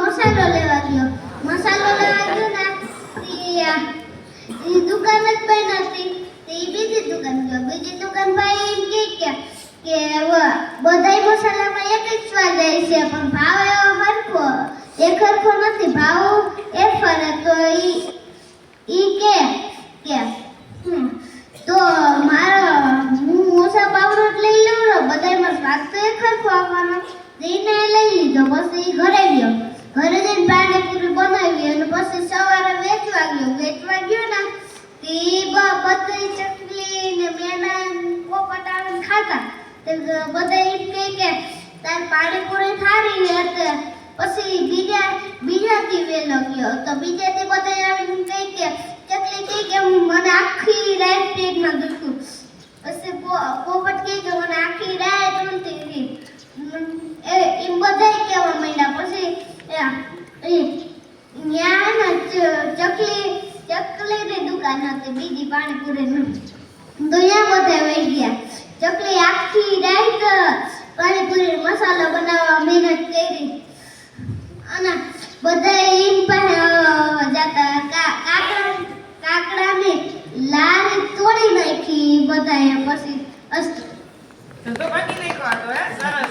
મસાલો લેવા ગયો. મસાલો લેવા ગયો ને એ દુકાન જ ભાઈ નથી તે બીજી દુકાન ગયો. બીજી દુકાન ભાઈ એમ કે કે બધાય મસાલામાં એક જ સ્વાદ આવે છે, પણ ભાવ એવો હરખો એક ખરખો નથી. ભાવ એ ફરે તો ઈ ઈ કે કે તો મારો, હું મોસા પાવડો લઈ લઉં ને, બધાયમાં સ્વાદ તો એક ખરખો આવવાનો એને લઈ લીધો, પછી ઘરે ગયો ઘરે જઈને પાણીપુરી બનાવી અને પછી સવારે વેચવા ગયો. વેચવા ગયો ને તે બધી ચકલી ને મેના પોપટ આવીને ખાતા. તે બધા એમ કહે કે, તાર પાણીપુરી થારી ને એટલે પછી બીજા, બીજાથી વેલો ગયો. તો બીજાથી બધા આવીને કહે કે, ચકલી કહે કે મને આખી રાત પેટમાં દુખતું ત્યાં ચકલી, ચકલીની દુકાન હતી, બીજી પાણીપુરીની. દુનિયા બધે વહી ગયા. ચકલી આખી રાઈટ પાણીપુરી મસાલો બનાવવા મહેનત કરી. અને બધા ઈન પાસે જતા કાકડા, કાકડાને લારી તોડી નાખી, બધાએ પછી અસ્તુ તો બાકી નહીં કહો તો સરસ.